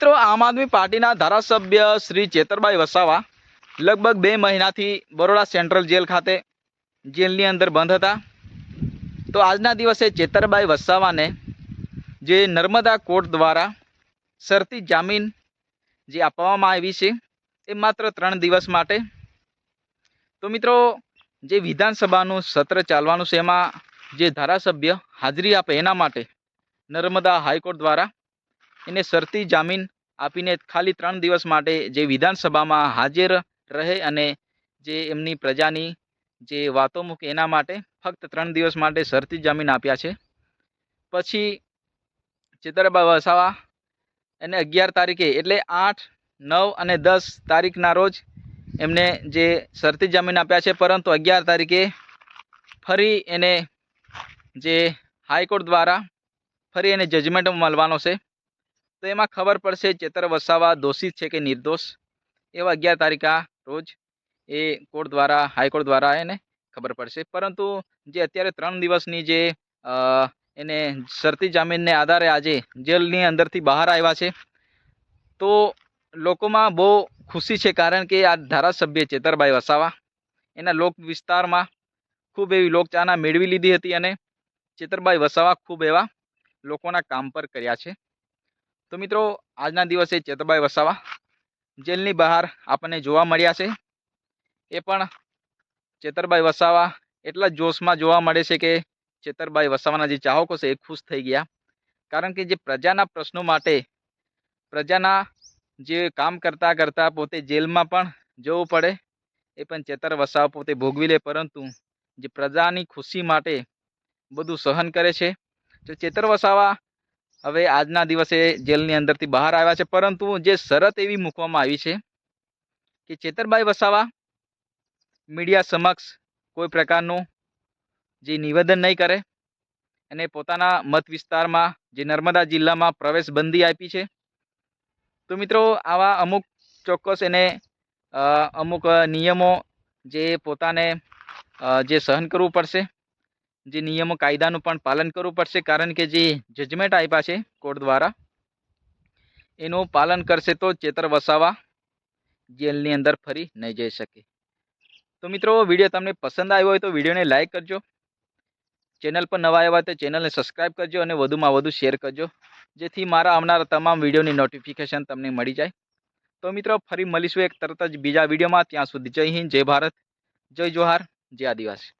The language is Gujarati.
મિત્રો, આમ આદમી પાર્ટીના ધારાસભ્ય શ્રી ચેતરભાઈ વસાવા લગભગ બે મહિનાથી બરોડા સેન્ટ્રલ જેલ ખાતે જેલની અંદર બંધ હતા. તો આજના દિવસે ચેતરભાઈ વસાવાને જે નર્મદા કોર્ટ દ્વારા શરતી જામીન જે આપવામાં આવી છે, એ માત્ર ત્રણ દિવસ માટે. તો મિત્રો, જે વિધાનસભાનું સત્ર ચાલવાનું છે, એમાં જે ધારાસભ્ય હાજરી આપે એના માટે નર્મદા હાઈકોર્ટ દ્વારા એને શરતી જામીન આપીને ખાલી ત્રણ દિવસ માટે જે વિધાનસભામાં હાજર રહે અને જે એમની પ્રજાની જે વાતો મૂકે એના માટે ફક્ત ત્રણ દિવસ માટે શરતી જામીન આપ્યા છે. પછી ચેતરભાઈ વસાવા એને અગિયાર તારીખે એટલે આઠ, નવ અને દસ તારીખના રોજ એમને જે શરતી જામીન આપ્યા છે, પરંતુ અગિયાર તારીખે ફરી એને જે હાઈકોર્ટ દ્વારા ફરી એને જજમેન્ટ મળવાનો છે. તો એમાં ખબર પડશે ચેતર વસાવા દોષિત છે કે નિર્દોષ? એવા અગિયાર તારીખા રોજ એ કોર્ટ દ્વારા, હાઈકોર્ટ દ્વારા એને ખબર પડશે. પરંતુ જે અત્યારે ત્રણ દિવસની જે એને શરતી જામીનને આધારે આજે જેલની અંદરથી બહાર આવ્યા છે, તો લોકોમાં બહુ ખુશી છે કારણ કે આ ધારાસભ્ય ચેતરભાઈ વસાવા, એના લોક વિસ્તારમાં ખૂબ એવી લોકચાહના મેળવી લીધી હતી અને ચેતરભાઈ વસાવા ખૂબ એવા લોકોના કામ પર કર્યા છે. તો મિત્રો, આજના દિવસે ચેતરભાઈ વસાવા, જેલની બહાર આપણને જોવા મળ્યા છે. એ પણ ચેતરભાઈ વસાવા એટલા જોશમાં જોવા મળે છે કે ચેતરભાઈ વસાવાના જે ચાહકો છે એ ખુશ થઈ ગયા. કારણ કે જે પ્રજાના પ્રશ્નો માટે, પ્રજાના જે કામ કરતાં કરતાં પોતે જેલમાં પણ જવું પડે, એ પણ ચેતર વસાવા પોતે ભોગવી લે. પરંતુ જે પ્રજાની ખુશી માટે બધું સહન કરે છે. તો ચેતર વસાવા હવે આજના દિવસે જેલની અંદરથી બહાર આવ્યા છે, પરંતુ જે શરત એવી મૂકવામાં આવી છે કે ચેતરભાઈ વસાવા મીડિયા સમક્ષ કોઈ પ્રકારનું જે નિવેદન નહીં કરે અને પોતાના મત વિસ્તારમાં જે નર્મદા જિલ્લામાં પ્રવેશ બંધી આપી છે. તો મિત્રો, આવા અમુક ચોક્કસ એને અમુક નિયમો જે પોતાને જે સહન કરવું પડશે જે નિયમો કાયદાનું પણ પાલન કરવું પડશે, કારણ કે જે જજમેન્ટ આપ્યા છે કોર્ટ દ્વારા, એનું પાલન કરશે તો ચેતર વસાવા જેલની અંદર ફરી નહીં જઈ શકે. તો મિત્રો, વીડિયો તમને પસંદ આવ્યો હોય તો વિડીયોને લાઇક કરજો. ચેનલ પર નવા આવ્યા તો ચેનલને સબસ્ક્રાઈબ કરજો અને વધુમાં વધુ શેર કરજો, જેથી મારા આવનારા તમામ વિડીયોની નોટિફિકેશન તમને મળી જાય. તો મિત્રો, ફરી મળીશું એક તરત જ બીજા વિડીયોમાં. ત્યાં સુધી જય હિન્દ, જય ભારત, જય જોહાર, જય આદિવાસી.